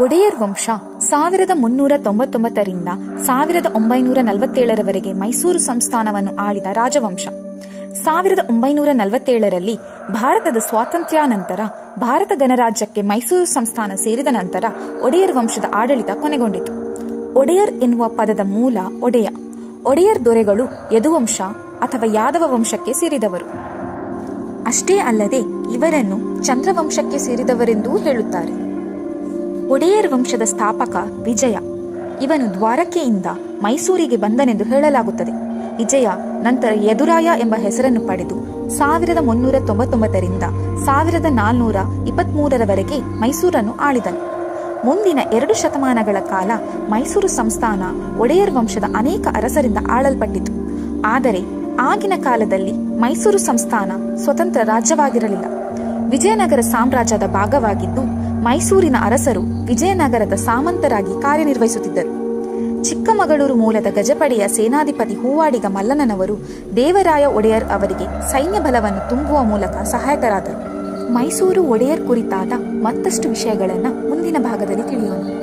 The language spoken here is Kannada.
ಒಡೆಯರ್ ವಂಶ ಸಾವಿರದ ಮುನ್ನೂರ ತೊಂಬತ್ತೊಂಬತ್ತರಿಂದ ಸಾವಿರದ ಒಂಬೈನೂರ ನಲವತ್ತೇಳರವರೆಗೆ ಮೈಸೂರು ಸಂಸ್ಥಾನವನ್ನು ಆಳಿದ ರಾಜವಂಶ. ಸಾವಿರದ ಒಂಬೈನೂರ ನಲವತ್ತೇಳರಲ್ಲಿ ಭಾರತದ ಸ್ವಾತಂತ್ರ್ಯಾನಂತರ ಭಾರತ ಗಣರಾಜ್ಯಕ್ಕೆ ಮೈಸೂರು ಸಂಸ್ಥಾನ ಸೇರಿದ ನಂತರ ಒಡೆಯರ್ ವಂಶದ ಆಡಳಿತ ಕೊನೆಗೊಂಡಿತು. ಒಡೆಯರ್ ಎನ್ನುವ ಪದದ ಮೂಲ ಒಡೆಯ. ಒಡೆಯರ್ ದೊರೆಗಳು ಯದುವಂಶ ಅಥವಾ ಯಾದವ ವಂಶಕ್ಕೆ ಸೇರಿದವರು. ಅಷ್ಟೇ ಅಲ್ಲದೆ ಇವರನ್ನು ಚಂದ್ರವಂಶಕ್ಕೆ ಸೇರಿದವರೆಂದೂ ಹೇಳುತ್ತಾರೆ. ಒಡೆಯರ್ ವಂಶದ ಸ್ಥಾಪಕ ವಿಜಯ. ಇವನು ದ್ವಾರಕೆಯಿಂದ ಮೈಸೂರಿಗೆ ಬಂದನೆಂದು ಹೇಳಲಾಗುತ್ತದೆ. ವಿಜಯ ನಂತರ ಯದುರಾಯ ಎಂಬ ಹೆಸರನ್ನು ಪಡೆದು ಸಾವಿರದ ಮುನ್ನೂರ ತೊಂಬತ್ತೊಂಬತ್ತರಿಂದ ಸಾವಿರದ ನಾಲ್ನೂರ ಇಪ್ಪತ್ಮೂರರವರೆಗೆ ಮೈಸೂರನ್ನು ಆಳಿದನು. ಮುಂದಿನ ಎರಡು ಶತಮಾನಗಳ ಕಾಲ ಮೈಸೂರು ಸಂಸ್ಥಾನ ಒಡೆಯರ್ ವಂಶದ ಅನೇಕ ಅರಸರಿಂದ ಆಳಲ್ಪಟ್ಟಿತು. ಆದರೆ ಆಗಿನ ಕಾಲದಲ್ಲಿ ಮೈಸೂರು ಸಂಸ್ಥಾನ ಸ್ವತಂತ್ರ ರಾಜ್ಯವಾಗಿರಲಿಲ್ಲ. ವಿಜಯನಗರ ಸಾಮ್ರಾಜ್ಯದ ಭಾಗವಾಗಿದ್ದು ಮೈಸೂರಿನ ಅರಸರು ವಿಜಯನಗರದ ಸಾಮಂತರಾಗಿ ಕಾರ್ಯನಿರ್ವಹಿಸುತ್ತಿದ್ದರು. ಚಿಕ್ಕಮಗಳೂರು ಮೂಲದ ಗಜಪಡೆಯ ಸೇನಾಧಿಪತಿ ಹೂವಾಡಿಗ ಮಲ್ಲನನವರು ದೇವರಾಯ ಒಡೆಯರ್ ಅವರಿಗೆ ಸೈನ್ಯ ಬಲವನ್ನು ತುಂಬುವ ಮೂಲಕ ಸಹಾಯಕರಾದರು. ಮೈಸೂರು ಒಡೆಯರ್ ಕುರಿತಾದ ಮತ್ತಷ್ಟು ವಿಷಯಗಳನ್ನು ಮುಂದಿನ ಭಾಗದಲ್ಲಿ ತಿಳಿಯೋಣ.